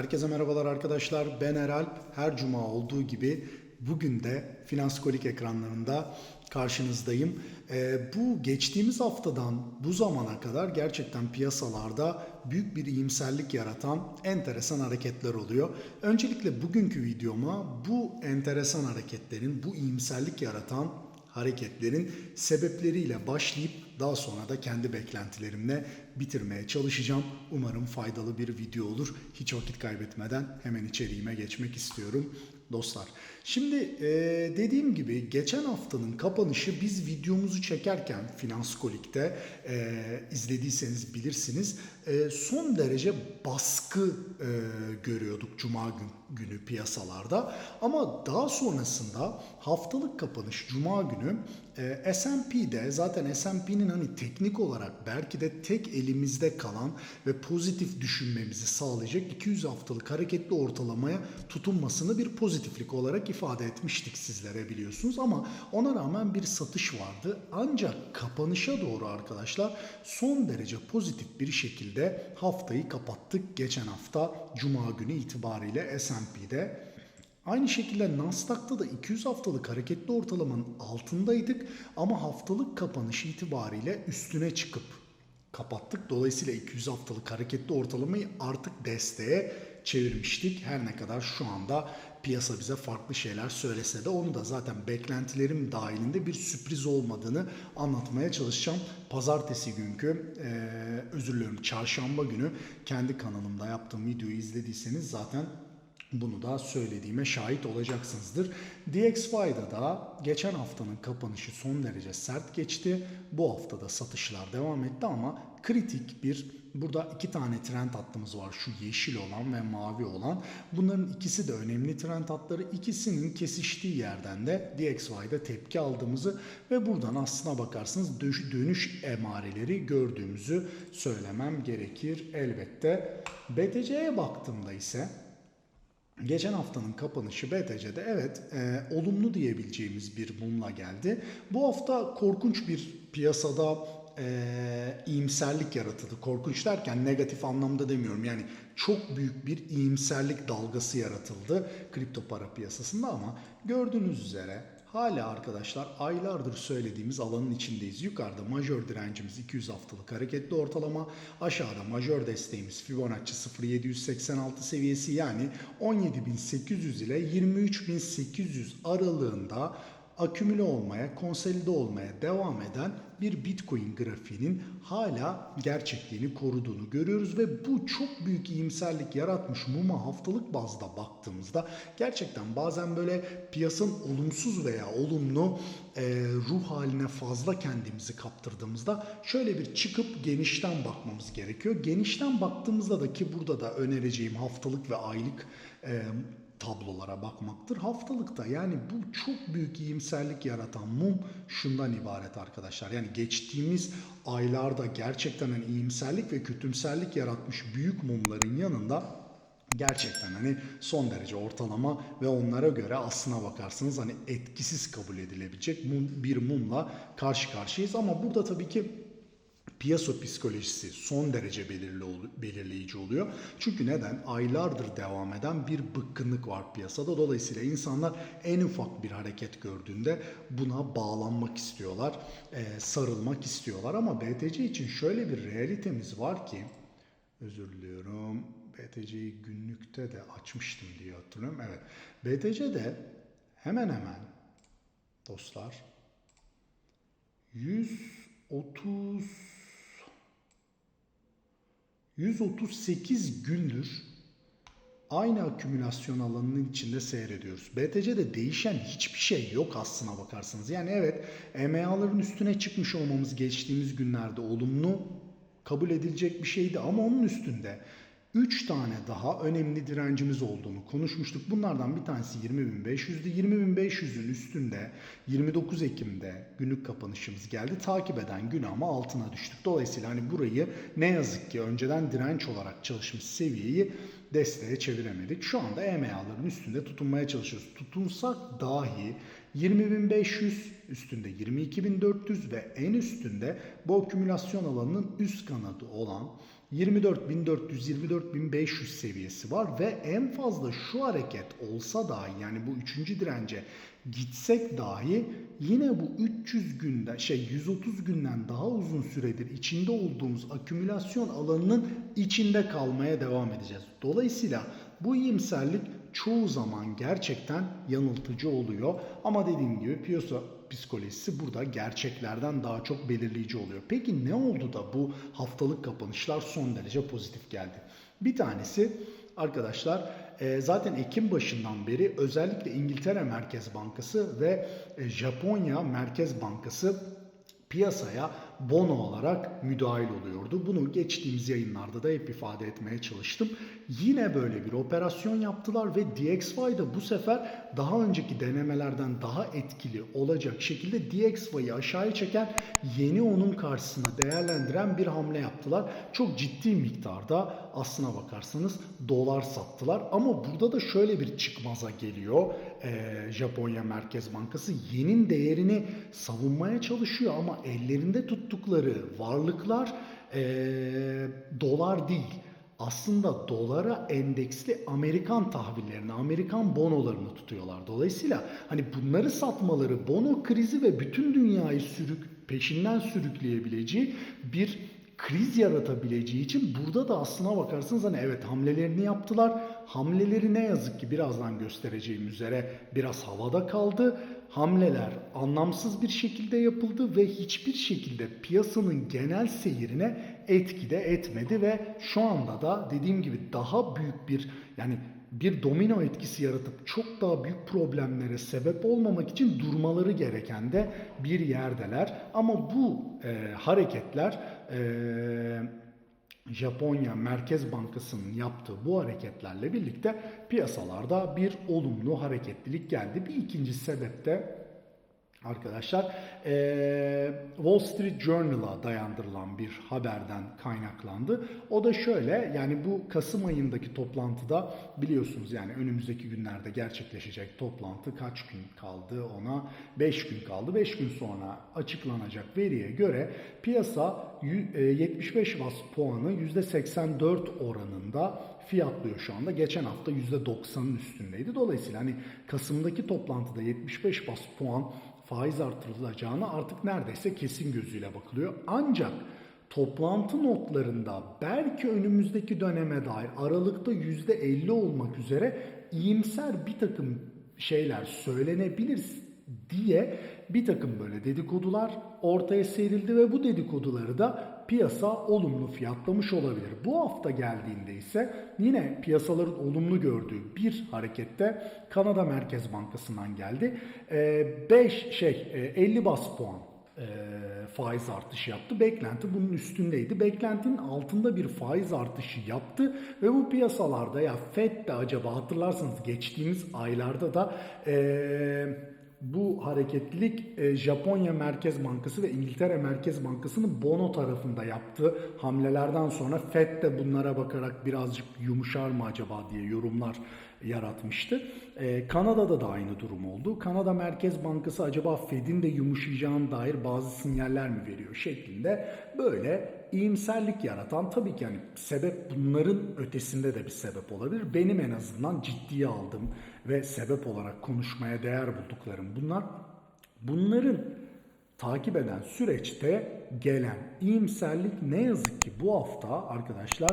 Herkese merhabalar arkadaşlar. Ben Eralp. Her cuma olduğu gibi bugün de Finans Kolik ekranlarında karşınızdayım. Ee, bu geçtiğimiz haftadan bu zamana kadar gerçekten piyasalarda büyük bir iyimserlik yaratan enteresan hareketler oluyor. Öncelikle bugünkü videoma bu enteresan hareketlerin, bu iyimserlik yaratan hareketlerin sebepleriyle başlayıp daha sonra da kendi beklentilerimle bitirmeye çalışacağım. Umarım faydalı bir video olur. Hiç vakit kaybetmeden hemen içeriğime geçmek istiyorum dostlar. Şimdi e, dediğim gibi geçen haftanın kapanışı biz videomuzu çekerken Finans Kolik'te e, izlediyseniz bilirsiniz e, son derece baskı e, görüyorduk Cuma gün, günü piyasalarda. Ama daha sonrasında haftalık kapanış Cuma günü e, S&P'de zaten S&P'nin hani teknik olarak belki de tek elimizde kalan ve pozitif düşünmemizi sağlayacak 200 haftalık hareketli ortalamaya tutunmasını bir pozitiflik olarak ifade etmiştik sizlere biliyorsunuz ama ona rağmen bir satış vardı. Ancak kapanışa doğru arkadaşlar son derece pozitif bir şekilde haftayı kapattık. Geçen hafta Cuma günü itibariyle S&P'de Aynı şekilde Nasdaq'ta da 200 haftalık hareketli ortalamanın altındaydık ama haftalık kapanış itibariyle üstüne çıkıp kapattık. Dolayısıyla 200 haftalık hareketli ortalamayı artık desteğe çevirmiştik. Her ne kadar şu anda piyasa bize farklı şeyler söylese de onu da zaten beklentilerim dahilinde bir sürpriz olmadığını anlatmaya çalışacağım. Pazartesi günkü, e, özür diliyorum çarşamba günü kendi kanalımda yaptığım videoyu izlediyseniz zaten bunu da söylediğime şahit olacaksınızdır. DXY'da da geçen haftanın kapanışı son derece sert geçti. Bu haftada satışlar devam etti ama kritik bir burada iki tane trend hattımız var. Şu yeşil olan ve mavi olan. Bunların ikisi de önemli trend hatları. İkisinin kesiştiği yerden de DXY'da tepki aldığımızı ve buradan aslına bakarsanız dönüş emareleri gördüğümüzü söylemem gerekir elbette. BTC'ye baktığımda ise Geçen haftanın kapanışı BTC'de evet e, olumlu diyebileceğimiz bir mumla geldi. Bu hafta korkunç bir piyasada e, iyimserlik yaratıldı. Korkunç derken negatif anlamda demiyorum. Yani çok büyük bir iyimserlik dalgası yaratıldı kripto para piyasasında ama gördüğünüz üzere Hala arkadaşlar aylardır söylediğimiz alanın içindeyiz. Yukarıda majör direncimiz 200 haftalık hareketli ortalama. Aşağıda majör desteğimiz Fibonacci 0786 seviyesi yani 17800 ile 23800 aralığında akümüle olmaya, konsolide olmaya devam eden bir Bitcoin grafiğinin hala gerçekliğini koruduğunu görüyoruz ve bu çok büyük iyimserlik yaratmış muma haftalık bazda baktığımızda gerçekten bazen böyle piyasanın olumsuz veya olumlu e, ruh haline fazla kendimizi kaptırdığımızda şöyle bir çıkıp genişten bakmamız gerekiyor. Genişten baktığımızda da ki burada da önereceğim haftalık ve aylık e, tablolara bakmaktır. Haftalıkta yani bu çok büyük iyimserlik yaratan mum şundan ibaret arkadaşlar. Yani geçtiğimiz aylarda gerçekten hani iyimserlik ve kötümserlik yaratmış büyük mumların yanında gerçekten hani son derece ortalama ve onlara göre aslına bakarsınız hani etkisiz kabul edilebilecek mum, bir mumla karşı karşıyayız. Ama burada tabii ki piyasa psikolojisi son derece belirli, belirleyici oluyor. Çünkü neden? Aylardır devam eden bir bıkkınlık var piyasada. Dolayısıyla insanlar en ufak bir hareket gördüğünde buna bağlanmak istiyorlar, e, sarılmak istiyorlar. Ama BTC için şöyle bir realitemiz var ki, özür diliyorum, BTC'yi günlükte de açmıştım diye hatırlıyorum. Evet, BTC'de hemen hemen dostlar 130 138 gündür aynı akümülasyon alanının içinde seyrediyoruz. BTC'de değişen hiçbir şey yok aslına bakarsanız. Yani evet EMA'ların üstüne çıkmış olmamız geçtiğimiz günlerde olumlu kabul edilecek bir şeydi ama onun üstünde 3 tane daha önemli direncimiz olduğunu konuşmuştuk. Bunlardan bir tanesi 20.500'dü. 20.500'ün üstünde 29 Ekim'de günlük kapanışımız geldi. Takip eden gün ama altına düştük. Dolayısıyla hani burayı ne yazık ki önceden direnç olarak çalışmış seviyeyi desteğe çeviremedik. Şu anda EMA'ların üstünde tutunmaya çalışıyoruz. Tutunsak dahi 20.500 üstünde 22.400 ve en üstünde bu akümülasyon alanının üst kanadı olan 24.400-24.500 seviyesi var ve en fazla şu hareket olsa dahi yani bu üçüncü dirence gitsek dahi yine bu 300 günden şey 130 günden daha uzun süredir içinde olduğumuz akümülasyon alanının içinde kalmaya devam edeceğiz. Dolayısıyla bu iyimserlik çoğu zaman gerçekten yanıltıcı oluyor. Ama dediğim gibi piyasa psikolojisi burada gerçeklerden daha çok belirleyici oluyor. Peki ne oldu da bu haftalık kapanışlar son derece pozitif geldi? Bir tanesi arkadaşlar e, zaten Ekim başından beri özellikle İngiltere Merkez Bankası ve e, Japonya Merkez Bankası piyasaya bono olarak müdahil oluyordu. Bunu geçtiğimiz yayınlarda da hep ifade etmeye çalıştım. Yine böyle bir operasyon yaptılar ve DXY da bu sefer daha önceki denemelerden daha etkili olacak şekilde DXY'yi aşağıya çeken yeni onun karşısına değerlendiren bir hamle yaptılar. Çok ciddi miktarda aslına bakarsanız dolar sattılar. Ama burada da şöyle bir çıkmaza geliyor. Ee, Japonya Merkez Bankası yenin değerini savunmaya çalışıyor ama ellerinde tuttukları varlıklar ee, dolar değil. Aslında dolara endeksli Amerikan tahvillerini, Amerikan bonolarını tutuyorlar. Dolayısıyla hani bunları satmaları bono krizi ve bütün dünyayı sürük peşinden sürükleyebileceği bir kriz yaratabileceği için burada da aslına bakarsanız hani evet hamlelerini yaptılar. Hamleleri ne yazık ki birazdan göstereceğim üzere biraz havada kaldı. Hamleler anlamsız bir şekilde yapıldı ve hiçbir şekilde piyasanın genel seyrine etki de etmedi ve şu anda da dediğim gibi daha büyük bir yani bir domino etkisi yaratıp çok daha büyük problemlere sebep olmamak için durmaları gereken de bir yerdeler. Ama bu e, hareketler Japonya Merkez Bankası'nın yaptığı bu hareketlerle birlikte piyasalarda bir olumlu hareketlilik geldi. Bir ikinci sebep de Arkadaşlar eee, Wall Street Journal'a dayandırılan bir haberden kaynaklandı. O da şöyle yani bu Kasım ayındaki toplantıda biliyorsunuz yani önümüzdeki günlerde gerçekleşecek toplantı kaç gün kaldı ona 5 gün kaldı. 5 gün sonra açıklanacak veriye göre piyasa yü- e, 75 bas puanı %84 oranında fiyatlıyor şu anda. Geçen hafta %90'ın üstündeydi. Dolayısıyla hani Kasım'daki toplantıda 75 bas puan faiz artırılacağını artık neredeyse kesin gözüyle bakılıyor. Ancak toplantı notlarında belki önümüzdeki döneme dair Aralık'ta %50 olmak üzere iyimser bir takım şeyler söylenebilir diye bir takım böyle dedikodular ortaya serildi ve bu dedikoduları da piyasa olumlu fiyatlamış olabilir. Bu hafta geldiğinde ise yine piyasaların olumlu gördüğü bir harekette Kanada Merkez Bankası'ndan geldi. 5 şey e, 50 bas puan e, faiz artışı yaptı. Beklenti bunun üstündeydi. Beklentinin altında bir faiz artışı yaptı ve bu piyasalarda ya FED de acaba hatırlarsanız geçtiğimiz aylarda da e, bu hareketlilik e, Japonya Merkez Bankası ve İngiltere Merkez Bankası'nın bono tarafında yaptığı hamlelerden sonra FED de bunlara bakarak birazcık yumuşar mı acaba diye yorumlar yaratmıştı. E, Kanada'da da aynı durum oldu. Kanada Merkez Bankası acaba Fed'in de yumuşayacağına dair bazı sinyaller mi veriyor şeklinde böyle iyimserlik yaratan tabii ki yani sebep bunların ötesinde de bir sebep olabilir. Benim en azından ciddiye aldığım ve sebep olarak konuşmaya değer bulduklarım bunlar. Bunların takip eden süreçte gelen iyimserlik ne yazık ki bu hafta arkadaşlar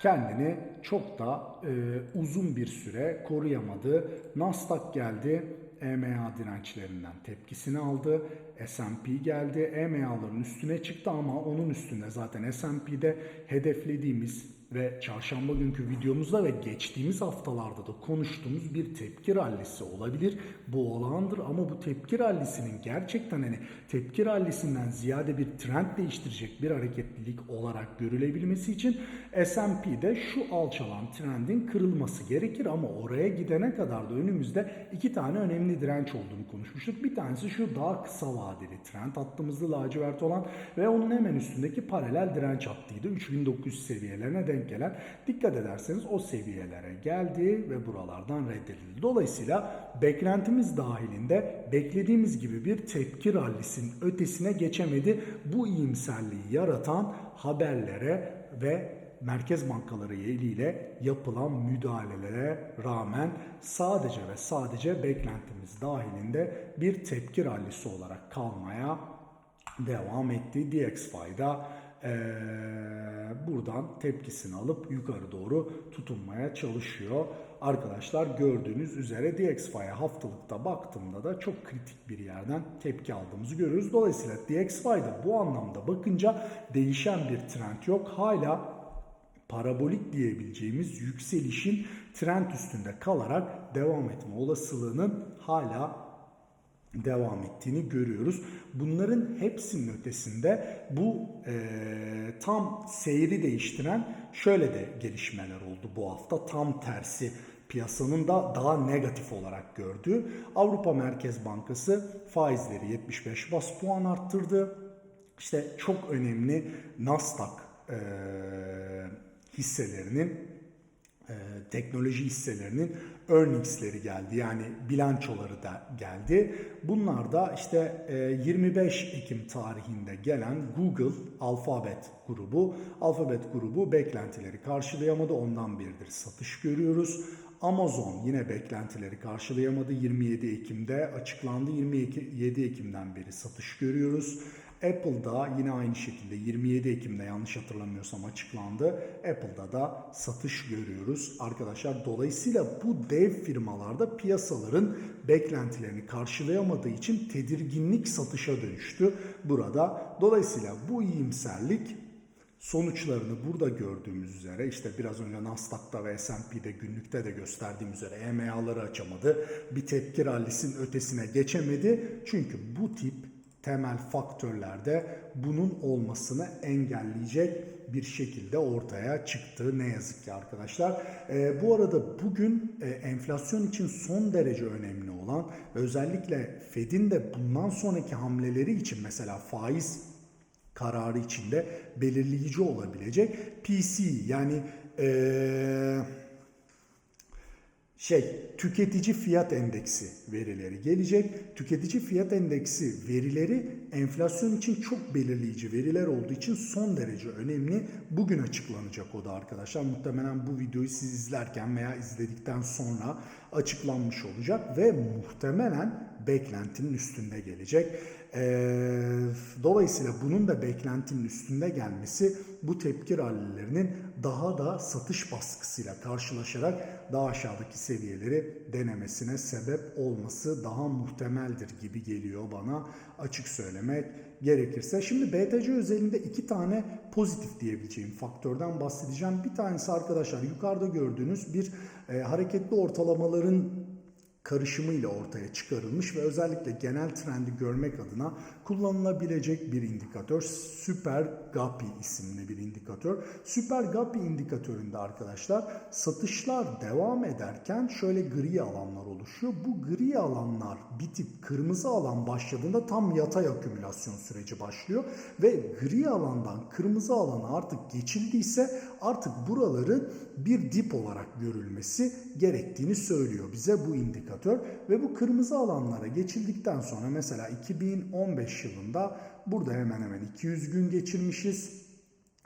kendini çok da e, uzun bir süre koruyamadı. Nasdaq geldi. EMA dirençlerinden tepkisini aldı. S&P geldi. EMA'ların üstüne çıktı ama onun üstünde zaten S&P'de hedeflediğimiz ve çarşamba günkü videomuzda ve geçtiğimiz haftalarda da konuştuğumuz bir tepki rallisi olabilir. Bu olağandır ama bu tepki rallisinin gerçekten hani tepki rallisinden ziyade bir trend değiştirecek bir hareketlilik olarak görülebilmesi için S&P'de şu alçalan trendin kırılması gerekir ama oraya gidene kadar da önümüzde iki tane önemli direnç olduğunu konuşmuştuk. Bir tanesi şu daha kısa vadeli trend hattımızda lacivert olan ve onun hemen üstündeki paralel direnç hattıydı. 3900 seviyelerine denk denk gelen dikkat ederseniz o seviyelere geldi ve buralardan reddedildi. Dolayısıyla beklentimiz dahilinde beklediğimiz gibi bir tepki rallisinin ötesine geçemedi. Bu iyimserliği yaratan haberlere ve merkez bankaları eliyle yapılan müdahalelere rağmen sadece ve sadece beklentimiz dahilinde bir tepki rallisi olarak kalmaya devam etti. DXFI'da eee buradan tepkisini alıp yukarı doğru tutunmaya çalışıyor. Arkadaşlar gördüğünüz üzere DXFI'ye haftalıkta baktığımda da çok kritik bir yerden tepki aldığımızı görüyoruz. Dolayısıyla DXFI'de bu anlamda bakınca değişen bir trend yok. Hala parabolik diyebileceğimiz yükselişin trend üstünde kalarak devam etme olasılığının hala devam ettiğini görüyoruz. Bunların hepsinin ötesinde bu e, tam seyri değiştiren şöyle de gelişmeler oldu bu hafta. Tam tersi piyasanın da daha negatif olarak gördüğü Avrupa Merkez Bankası faizleri 75 bas puan arttırdı. İşte çok önemli Nasdaq e, hisselerinin e, teknoloji hisselerinin earningsleri geldi. Yani bilançoları da geldi. Bunlar da işte e, 25 Ekim tarihinde gelen Google Alphabet grubu. Alphabet grubu beklentileri karşılayamadı. Ondan biridir satış görüyoruz. Amazon yine beklentileri karşılayamadı. 27 Ekim'de açıklandı. 27 Ekim'den beri satış görüyoruz. Apple'da yine aynı şekilde 27 Ekim'de yanlış hatırlamıyorsam açıklandı. Apple'da da satış görüyoruz arkadaşlar. Dolayısıyla bu dev firmalarda piyasaların beklentilerini karşılayamadığı için tedirginlik satışa dönüştü burada. Dolayısıyla bu iyimserlik sonuçlarını burada gördüğümüz üzere işte biraz önce Nasdaq'ta ve S&P'de günlükte de gösterdiğim üzere EMA'ları açamadı. Bir tepki rallisinin ötesine geçemedi. Çünkü bu tip temel faktörlerde bunun olmasını engelleyecek bir şekilde ortaya çıktı ne yazık ki arkadaşlar. Ee, bu arada bugün e, enflasyon için son derece önemli olan özellikle Fed'in de bundan sonraki hamleleri için mesela faiz kararı içinde belirleyici olabilecek PC yani eee şey tüketici fiyat endeksi verileri gelecek. Tüketici fiyat endeksi verileri enflasyon için çok belirleyici veriler olduğu için son derece önemli. Bugün açıklanacak o da arkadaşlar. Muhtemelen bu videoyu siz izlerken veya izledikten sonra açıklanmış olacak ve muhtemelen beklentinin üstünde gelecek. Ee, dolayısıyla bunun da beklentinin üstünde gelmesi bu tepki rallilerinin daha da satış baskısıyla karşılaşarak daha aşağıdaki seviyeleri denemesine sebep olması daha muhtemeldir gibi geliyor bana açık söylemek gerekirse. Şimdi BTC özelinde iki tane pozitif diyebileceğim faktörden bahsedeceğim. Bir tanesi arkadaşlar yukarıda gördüğünüz bir e, hareketli ortalamaların karışımıyla ortaya çıkarılmış ve özellikle genel trendi görmek adına kullanılabilecek bir indikatör. Super Gapi isimli bir indikatör. Super Gapi indikatöründe arkadaşlar satışlar devam ederken şöyle gri alanlar oluşuyor. Bu gri alanlar bitip kırmızı alan başladığında tam yatay akümülasyon süreci başlıyor ve gri alandan kırmızı alana artık geçildiyse artık buraları bir dip olarak görülmesi gerektiğini söylüyor bize bu indikatör ve bu kırmızı alanlara geçildikten sonra mesela 2015 yılında burada hemen hemen 200 gün geçirmişiz.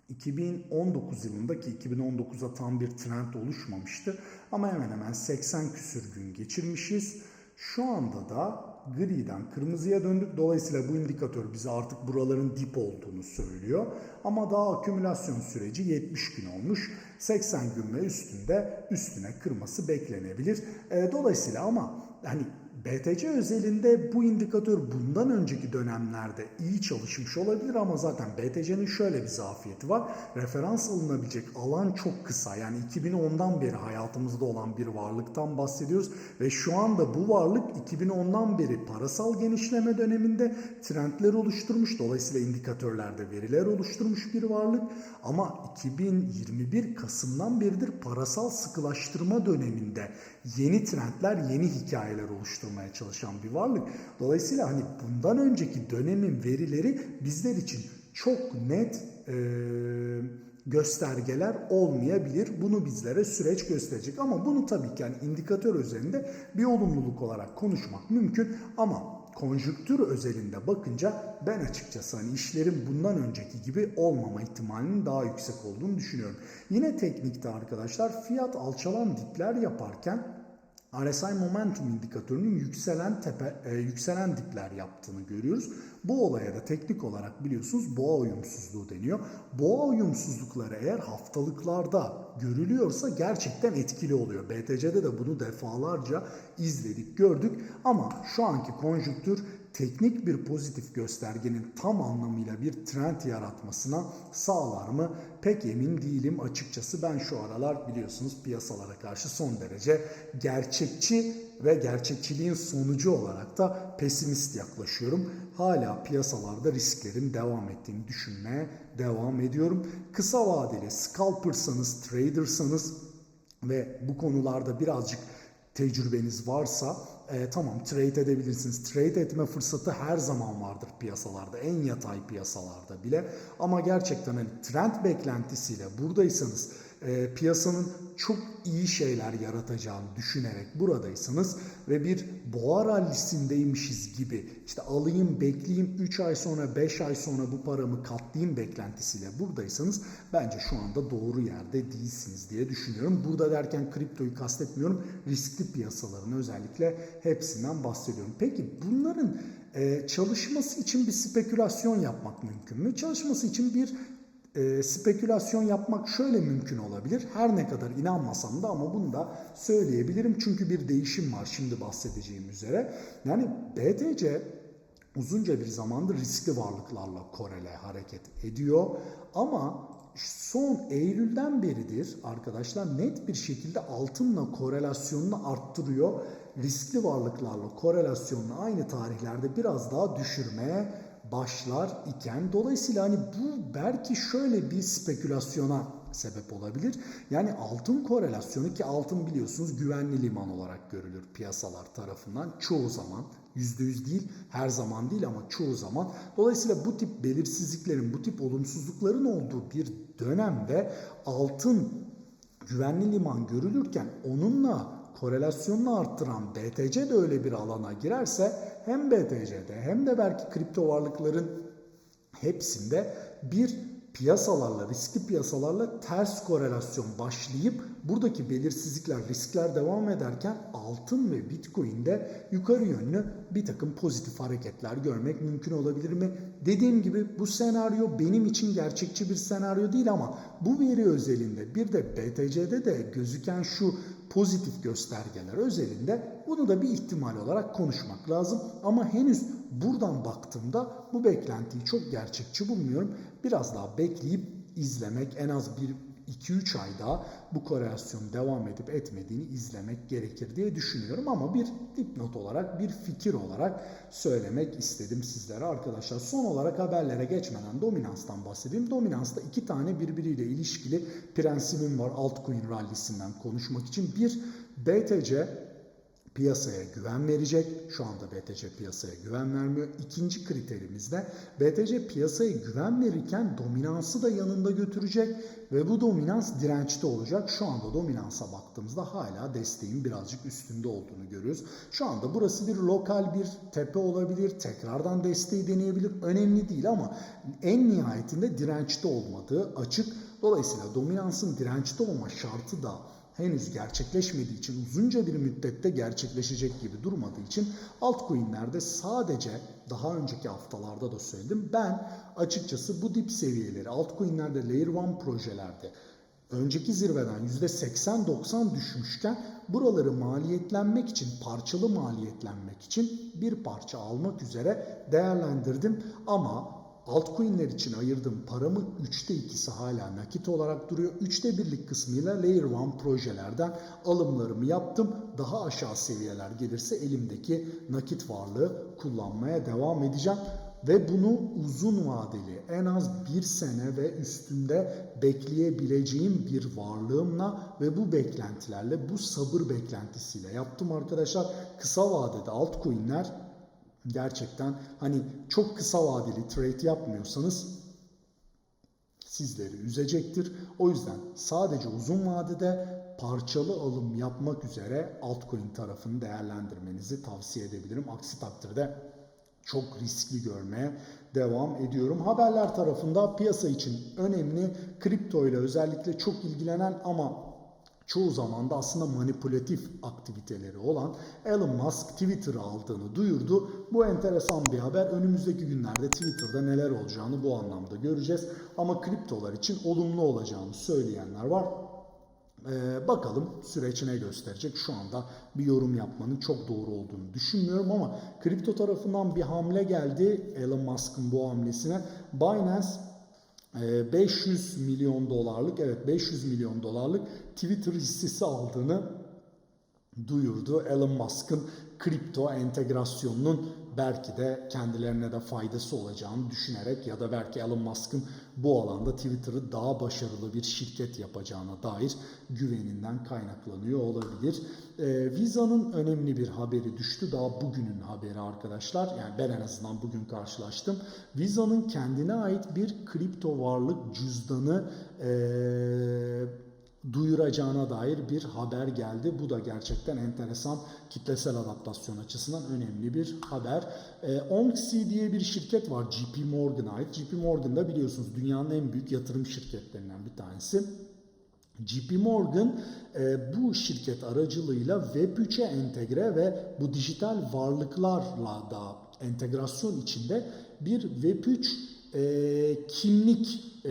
2019 yılında ki 2019'a tam bir trend oluşmamıştı ama hemen hemen 80 küsür gün geçirmişiz. Şu anda da griden kırmızıya döndük. Dolayısıyla bu indikatör bize artık buraların dip olduğunu söylüyor. Ama daha akümülasyon süreci 70 gün olmuş. 80 gün ve üstünde üstüne kırması beklenebilir. E, dolayısıyla ama hani BTC özelinde bu indikatör bundan önceki dönemlerde iyi çalışmış olabilir ama zaten BTC'nin şöyle bir zafiyeti var. Referans alınabilecek alan çok kısa. Yani 2010'dan beri hayatımızda olan bir varlıktan bahsediyoruz ve şu anda bu varlık 2010'dan beri parasal genişleme döneminde trendler oluşturmuş. Dolayısıyla indikatörlerde veriler oluşturmuş bir varlık ama 2021 Kasım'dan beridir parasal sıkılaştırma döneminde yeni trendler, yeni hikayeler oluşturmaya çalışan bir varlık. Dolayısıyla hani bundan önceki dönemin verileri bizler için çok net e, göstergeler olmayabilir. Bunu bizlere süreç gösterecek ama bunu tabii ki yani indikatör üzerinde bir olumluluk olarak konuşmak mümkün ama konjüktür özelinde bakınca ben açıkçası hani işlerin bundan önceki gibi olmama ihtimalinin daha yüksek olduğunu düşünüyorum. Yine teknikte arkadaşlar fiyat alçalan dipler yaparken RSI Momentum indikatörünün yükselen tepe e, yükselen dipler yaptığını görüyoruz. Bu olaya da teknik olarak biliyorsunuz boğa uyumsuzluğu deniyor. Boğa uyumsuzlukları eğer haftalıklarda görülüyorsa gerçekten etkili oluyor. BTC'de de bunu defalarca izledik, gördük ama şu anki konjüktür teknik bir pozitif göstergenin tam anlamıyla bir trend yaratmasına sağlar mı? Pek emin değilim açıkçası. Ben şu aralar biliyorsunuz piyasalara karşı son derece gerçekçi ve gerçekçiliğin sonucu olarak da pesimist yaklaşıyorum. Hala piyasalarda risklerin devam ettiğini düşünmeye devam ediyorum. Kısa vadeli scalpersanız, tradersanız ve bu konularda birazcık tecrübeniz varsa e, tamam trade edebilirsiniz. Trade etme fırsatı her zaman vardır piyasalarda. En yatay piyasalarda bile. Ama gerçekten hani trend beklentisiyle buradaysanız e, piyasanın çok iyi şeyler yaratacağını düşünerek buradaysanız ve bir boğa rallisindeymişiz gibi işte alayım bekleyeyim 3 ay sonra 5 ay sonra bu paramı katlayayım beklentisiyle buradaysanız bence şu anda doğru yerde değilsiniz diye düşünüyorum. Burada derken kriptoyu kastetmiyorum. Riskli piyasaların özellikle hepsinden bahsediyorum. Peki bunların e, çalışması için bir spekülasyon yapmak mümkün mü? Çalışması için bir e, spekülasyon yapmak şöyle mümkün olabilir. Her ne kadar inanmasam da ama bunu da söyleyebilirim. Çünkü bir değişim var şimdi bahsedeceğim üzere. Yani BTC uzunca bir zamandır riskli varlıklarla korele hareket ediyor. Ama son Eylül'den beridir arkadaşlar net bir şekilde altınla korelasyonunu arttırıyor. Riskli varlıklarla korelasyonunu aynı tarihlerde biraz daha düşürmeye başlar iken dolayısıyla hani bu belki şöyle bir spekülasyona sebep olabilir. Yani altın korelasyonu ki altın biliyorsunuz güvenli liman olarak görülür piyasalar tarafından çoğu zaman %100 değil her zaman değil ama çoğu zaman. Dolayısıyla bu tip belirsizliklerin bu tip olumsuzlukların olduğu bir dönemde altın güvenli liman görülürken onunla korelasyonunu arttıran BTC de öyle bir alana girerse hem BTC'de hem de belki kripto varlıkların hepsinde bir piyasalarla, riskli piyasalarla ters korelasyon başlayıp buradaki belirsizlikler, riskler devam ederken altın ve bitcoin'de yukarı yönlü bir takım pozitif hareketler görmek mümkün olabilir mi? Dediğim gibi bu senaryo benim için gerçekçi bir senaryo değil ama bu veri özelinde bir de BTC'de de gözüken şu pozitif göstergeler özelinde bunu da bir ihtimal olarak konuşmak lazım. Ama henüz buradan baktığımda bu beklentiyi çok gerçekçi bulmuyorum. Biraz daha bekleyip izlemek en az bir 2-3 ay daha bu korelasyon devam edip etmediğini izlemek gerekir diye düşünüyorum. Ama bir dipnot olarak, bir fikir olarak söylemek istedim sizlere arkadaşlar. Son olarak haberlere geçmeden dominanstan bahsedeyim. Dominansta iki tane birbiriyle ilişkili prensibim var altcoin rallisinden konuşmak için. Bir, BTC piyasaya güven verecek. Şu anda BTC piyasaya güven vermiyor. İkinci kriterimiz de BTC piyasaya güven verirken dominansı da yanında götürecek ve bu dominans dirençte olacak. Şu anda dominansa baktığımızda hala desteğin birazcık üstünde olduğunu görüyoruz. Şu anda burası bir lokal bir tepe olabilir. Tekrardan desteği deneyebilir. Önemli değil ama en nihayetinde dirençte olmadığı açık. Dolayısıyla dominansın dirençte olma şartı da henüz gerçekleşmediği için uzunca bir müddette gerçekleşecek gibi durmadığı için altcoin'lerde sadece daha önceki haftalarda da söyledim. Ben açıkçası bu dip seviyeleri altcoin'lerde layer 1 projelerde önceki zirveden %80-90 düşmüşken buraları maliyetlenmek için, parçalı maliyetlenmek için bir parça almak üzere değerlendirdim. Ama altcoin'ler için ayırdığım paramın 3'te 2'si hala nakit olarak duruyor. 3'te 1'lik kısmıyla Layer 1 projelerden alımlarımı yaptım. Daha aşağı seviyeler gelirse elimdeki nakit varlığı kullanmaya devam edeceğim. Ve bunu uzun vadeli en az bir sene ve üstünde bekleyebileceğim bir varlığımla ve bu beklentilerle bu sabır beklentisiyle yaptım arkadaşlar. Kısa vadede altcoin'ler gerçekten hani çok kısa vadeli trade yapmıyorsanız sizleri üzecektir. O yüzden sadece uzun vadede parçalı alım yapmak üzere altcoin tarafını değerlendirmenizi tavsiye edebilirim. Aksi takdirde çok riskli görmeye devam ediyorum. Haberler tarafında piyasa için önemli kripto ile özellikle çok ilgilenen ama çoğu zaman da aslında manipülatif aktiviteleri olan Elon Musk Twitter'ı aldığını duyurdu. Bu enteresan bir haber. Önümüzdeki günlerde Twitter'da neler olacağını bu anlamda göreceğiz. Ama kriptolar için olumlu olacağını söyleyenler var. Ee, bakalım süreç ne gösterecek. Şu anda bir yorum yapmanın çok doğru olduğunu düşünmüyorum ama kripto tarafından bir hamle geldi Elon Musk'ın bu hamlesine. Binance 500 milyon dolarlık evet 500 milyon dolarlık Twitter hissesi aldığını duyurdu. Elon Musk'ın kripto entegrasyonunun belki de kendilerine de faydası olacağını düşünerek ya da belki Elon Musk'ın bu alanda Twitter'ı daha başarılı bir şirket yapacağına dair güveninden kaynaklanıyor olabilir. Ee, Visa'nın önemli bir haberi düştü. Daha bugünün haberi arkadaşlar. Yani ben en azından bugün karşılaştım. Visa'nın kendine ait bir kripto varlık cüzdanı eee duyuracağına dair bir haber geldi. Bu da gerçekten enteresan kitlesel adaptasyon açısından önemli bir haber. E, Onxi diye bir şirket var JP Morgan'a ait. JP Morgan da biliyorsunuz dünyanın en büyük yatırım şirketlerinden bir tanesi. JP Morgan e, bu şirket aracılığıyla Web3'e entegre ve bu dijital varlıklarla da entegrasyon içinde bir Web3 e, kimlik e,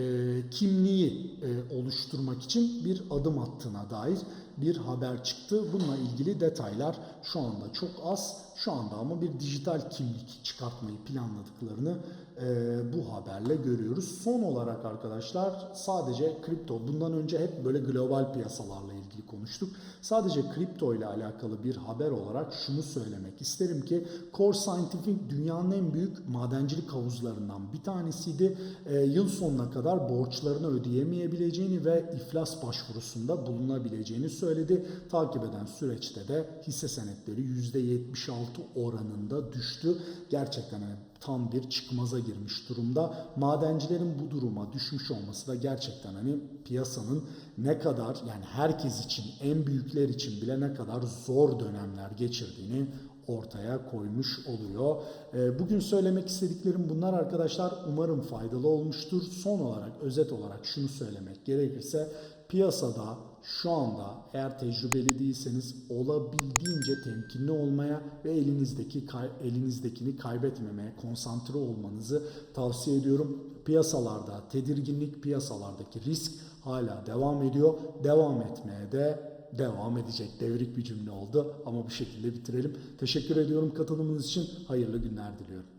kimliği e, oluşturmak için bir adım attığına dair bir haber çıktı. Bununla ilgili detaylar şu anda çok az. Şu anda ama bir dijital kimlik çıkartmayı planladıklarını e, bu haberle görüyoruz. Son olarak arkadaşlar sadece kripto. Bundan önce hep böyle global piyasalarla ilgili konuştuk. Sadece kripto ile alakalı bir haber olarak şunu söylemek isterim ki Core Scientific dünyanın en büyük madencilik havuzlarından bir tanesiydi. E, yıl sonuna kadar borçlarını ödeyemeyebileceğini ve iflas başvurusunda bulunabileceğini söyledi. Takip eden süreçte de hisse senetleri %76 oranında düştü. Gerçekten hani tam bir çıkmaza girmiş durumda. Madencilerin bu duruma düşmüş olması da gerçekten hani piyasanın ne kadar yani herkes için en büyükler için bile ne kadar zor dönemler geçirdiğini ortaya koymuş oluyor. Ee, Bugün söylemek istediklerim bunlar arkadaşlar. Umarım faydalı olmuştur. Son olarak özet olarak şunu söylemek gerekirse piyasada şu anda eğer tecrübeli değilseniz olabildiğince temkinli olmaya ve elinizdeki elinizdekini kaybetmemeye konsantre olmanızı tavsiye ediyorum. Piyasalarda tedirginlik, piyasalardaki risk hala devam ediyor. Devam etmeye de devam edecek. Devrik bir cümle oldu ama bu şekilde bitirelim. Teşekkür ediyorum katılımınız için. Hayırlı günler diliyorum.